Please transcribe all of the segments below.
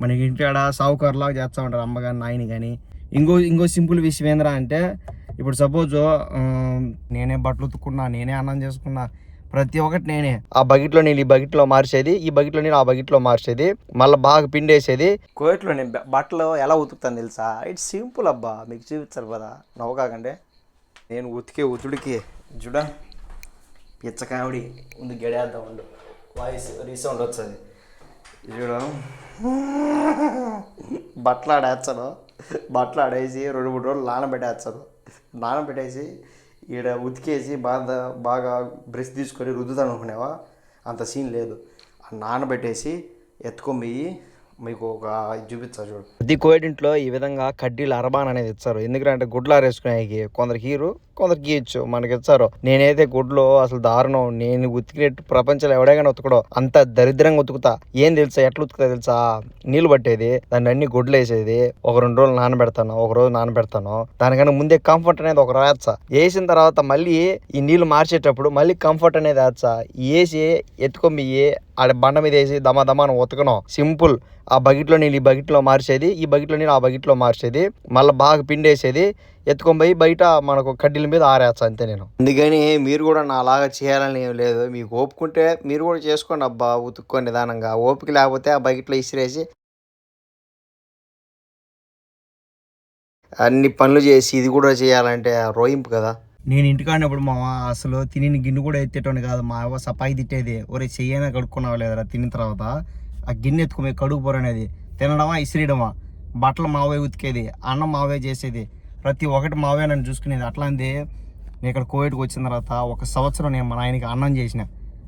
మనకి ఇంటికాడ సావుకారులాగా చేస్తూ ఉంటారు అమ్మ కానీ నాయని కానీ ఇంకో ఇంకో సింపుల్ విషయం ఏంద్రా అంటే ఇప్పుడు సపోజ్ నేనే బట్టలు ఉతుక్కున్నా నేనే అన్నం చేసుకున్నా ప్రతి ఒక్కటి నేనే. ఆ బకెట్లో నీళ్ళు ఈ బకెట్లో మార్చేది ఈ బకెట్లో నీళ్ళు ఆ బకెట్లో మార్చేది మళ్ళీ బాగా పిండేసేది. కోయట్లో నేను బట్టలు ఎలా ఉతుకుతాను తెలుసా? ఇట్స్ సింపుల్ అబ్బా మీకు చూపించారు కదా. నవ్వకాకండి. నేను ఉతికే ఉతుడికి చూడ పిచ్చకావిడి ముందు గడియాద్దాం ఉండు. వాయిస్ రీసౌండ్ వచ్చేది చూడ బట్టలు ఆడేస్తాను బట్టలు ఆడేసి రెండు మూడు రోజులు నానబెట్టేస్తాను. నానబెట్టేసి ఈడ ఉతికేసి బాగా బాగా బ్రష్ తీసుకొని రుద్దుతాను అనుకునేవా అంత సీన్ లేదు. నానబెట్టేసి ఎత్తుకొని పోయి మీకు ఒక ఇది చూపిస్తా చూడు. ప్రతి కోయడింట్లో ఈ విధంగా కడ్డీలు అరబాన్ అనేది ఇస్తారు. ఎందుకంటే గుడ్లు ఆరేసుకునే కొందరికి హీరు కొందరు గీయచ్చు మనకి ఇచ్చారు. నేనైతే గుడ్లు అసలు దారుణం. నేను ఉతికినట్టు ప్రపంచంలో ఎవడైనా ఉతకడో. అంత దరిద్రంగా ఉతుకుతా. ఏం తెలుసా? ఎట్లా ఉతుకుతా తెలుసా? నీళ్ళు పట్టేది. దాన్ని అన్ని గుడ్లు వేసేది. ఒక రెండు రోజులు నానబెడతాను. ఒక రోజు నానబెడతాను. దానికన్నా ముందే కంఫర్ట్ అనేది ఒక రాయచ్చా వేసిన తర్వాత మళ్ళీ ఈ నీళ్ళు మార్చేటప్పుడు మళ్ళీ కంఫర్ట్ అనేది వేచ్చా వేసి ఎత్తుకొని ఆడ బండ మీద వేసి దమా దమాను ఉతకను. సింపుల్. ఆ బకెట్లో నీళ్ళు ఈ బకెట్లో మార్చేది. ఈ బకెట్లో నీళ్ళు ఆ బకెట్లో మార్చేది. మళ్ళీ బాగా పిండేసేది. ఎత్తుకొని పోయి బయట మనకు కడ్డీల మీద ఆరేస్తా అంతే నేను. అందుకని మీరు కూడా నా అలాగా చేయాలని ఏం లేదు. మీకు ఓపుకుంటే మీరు కూడా చేసుకోండి అబ్బా ఉతుక్కొని నిదానంగా. ఓపిక లేకపోతే ఆ బకెట్లో ఇసిరేసి అన్ని పనులు చేసి ఇది కూడా చేయాలంటే రోయింపు కదా. నేను ఇంటికాడినప్పుడు మా అసలు తిని గిన్నె కూడా ఎత్తేటోని కాదు మా అవ్వ సపాయి తిట్టేది. ఒరే చెయ్యన కడుక్కున్నావు లేదరా తిన్న తర్వాత? ఆ గిన్నె ఎత్తుకుపోయి కడుగు పోరు అనేది తినడమా ఇసిరేయడమా? బట్టలు మావే ఉతికేది అన్నం మావే చేసేది. ప్రతి ఒక్కటి మావే నన్ను చూసుకునేది. అట్లాంటి నేను ఇక్కడ కోవిడ్కి వచ్చిన తర్వాత ఒక సంవత్సరం నేను మా నాయనకి అన్నం చేసిన.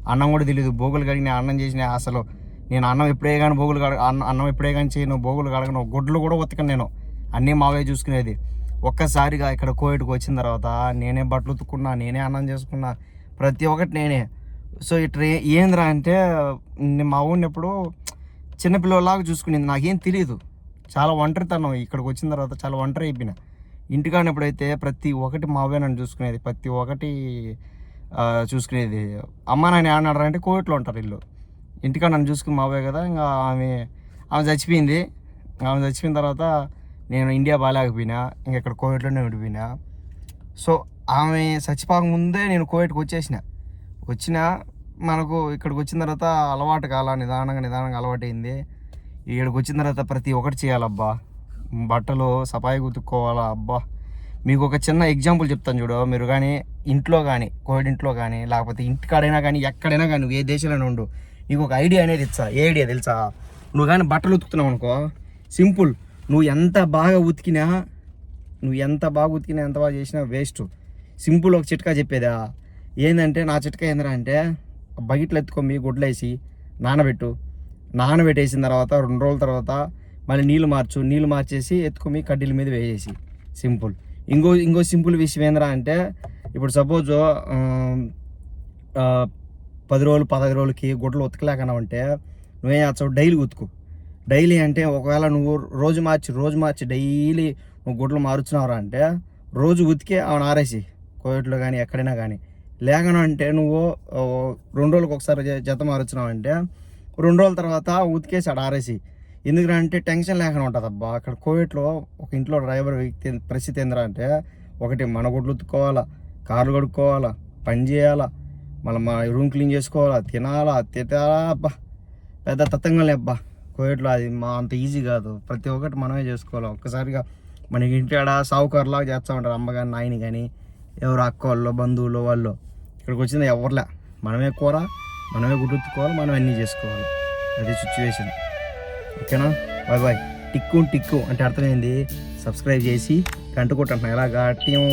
అన్నం కూడా తెలియదు బోగులు కడిగిన అన్నం చేసిన అసలు. నేను అన్నం ఎప్పుడే కానీ బోగులు కడ అన్నం అన్నం ఎప్పుడే కానీ చేయను. బోగులు కడగను. గుడ్లు కూడా ఉతకను నేను. అన్నీ మావే చూసుకునేది. ఒక్కసారిగా ఇక్కడ కోవిడ్కి వచ్చిన తర్వాత నేనే బట్టలు ఉతుక్కున్నా నేనే అన్నం చేసుకున్నా. ప్రతి ఒక్కటి నేనే. సో ఇట్లా ఏ- ఏందిరా అంటే మా ఊరిని ఎప్పుడు చిన్నపిల్లలాగా చూసుకునేది. నాకేం తెలియదు చాలా ఒంటరితనం. ఇక్కడికి వచ్చిన తర్వాత చాలా ఒంటరి అయిపోయినా. ఇంటికాడ ఎప్పుడైతే ప్రతి ఒక్కటి మావే నన్ను చూసుకునేది. ప్రతి ఒక్కటి చూసుకునేది. అమ్మ నాన్న ఏమన్నాడు అంటే కోవిడ్లో ఉంటారు ఇల్లు ఇంటికాడ నన్ను చూసుకుని మావే కదా ఇంకా ఆమె ఆమె చచ్చిపోయింది. ఆమె చచ్చిపోయిన తర్వాత నేను ఇండియా బాగాలేకపోయినా ఇంక ఇక్కడ కోవిడ్లోనే ఉండిపోయినా. సో ఆమె చచ్చిపోక ముందే నేను కోవిడ్కి వచ్చేసిన. వచ్చిన మనకు ఇక్కడికి వచ్చిన తర్వాత అలవాటు కాల నిదానంగా నిదానంగా అలవాటు అయింది ఇక్కడికి వచ్చిన తర్వాత ప్రతి ఒక్కటి చేయాలబ్బా. బట్టలు సఫాయి ఉతుక్కోవాలా అబ్బా! మీకు ఒక చిన్న ఎగ్జాంపుల్ చెప్తాను చూడు. మీరు కానీ ఇంట్లో కానీ కోవిడ్ ఇంట్లో కానీ లేకపోతే ఇంటికాడైనా కానీ ఎక్కడైనా కానీ నువ్వు ఏ దేశంలోనే ఉండు. నీకు ఒక ఐడియా అనేది ఇచ్చా. ఏ ఐడియా తెలుసా? నువ్వు కానీ బట్టలు ఉతుకుతున్నావు అనుకో. సింపుల్. నువ్వు ఎంత బాగా ఉతికినా నువ్వు ఎంత బాగా ఉతికినా ఎంత బాగా చేసినా వేస్ట్ సింపుల్ ఒక చిట్కా చెప్పేదా? ఏంటంటే నా చిట్కా ఏందిరా అంటే బకెట్లు ఎత్తుకొని గుడ్లేసి నానబెట్టు. నానబెట్టేసిన తర్వాత రెండు రోజుల తర్వాత మళ్ళీ నీళ్ళు మార్చు నీళ్ళు మార్చేసి ఎత్తుకొని కడ్డీల మీద వేసేసి. సింపుల్. ఇంకో ఇంకో సింపుల్ విషయం ఏంద్రా అంటే ఇప్పుడు సపోజ్ పది రోజులు పదహైదు రోజులకి గుడ్లు ఉతకలేకనా ఉంటే నువ్వేం చేస్తావు? డైలీ ఉతుకు. డైలీ అంటే ఒకవేళ నువ్వు రోజు మార్చి రోజు మార్చి డైలీ నువ్వు గుడ్లు మారుచున్నావురా అంటే రోజు ఉతికే ఆమెను ఆరేసి కోవిడ్లో కానీ ఎక్కడైనా కానీ లేకను అంటే నువ్వు రెండు రోజులకు ఒకసారి జత మారుచున్నావు అంటే రెండు రోజుల తర్వాత ఉతికేసి ఆడ ఆరేసి ఎందుకంటే టెన్షన్ లేకుండా ఉంటుంది అబ్బా అక్కడ కోవిడ్లో ఒక ఇంట్లో డ్రైవర్ వ్యక్తి పరిస్థితి ఏంద్రా అంటే ఒకటి మన గుడ్లు ఉతుక్కోవాలా కార్లు కడుక్కోవాలా పని చేయాలా మళ్ళీ మా రూమ్ క్లీన్ చేసుకోవాలా తినాలా తినాలా అబ్బా. పెద్ద తత్తంగా అబ్బా. కోవిడ్లో అది మా అంత ఈజీ కాదు. ప్రతి ఒక్కటి మనమే చేసుకోవాలి. ఒక్కసారిగా మనకి ఆడ సావుకారులాగా చేస్తూ ఉంటారు అమ్మ కానీ నాయని కానీ ఎవరు అక్క వాళ్ళు బంధువులు వాళ్ళు. ఇక్కడికి వచ్చింది ఎవరిలే మనమే కూర మనమే గుర్తుకోవాలి మనం అన్నీ చేసుకోవాలి. అది సిచ్యువేషన్ ఓకేనా? Bye bye. టిక్కు టిక్కు అంటే అర్థమైంది. సబ్స్క్రైబ్ చేసి కంటుకుంటున్నాను కొట్టంటున్నా. ఎలాగా? టియం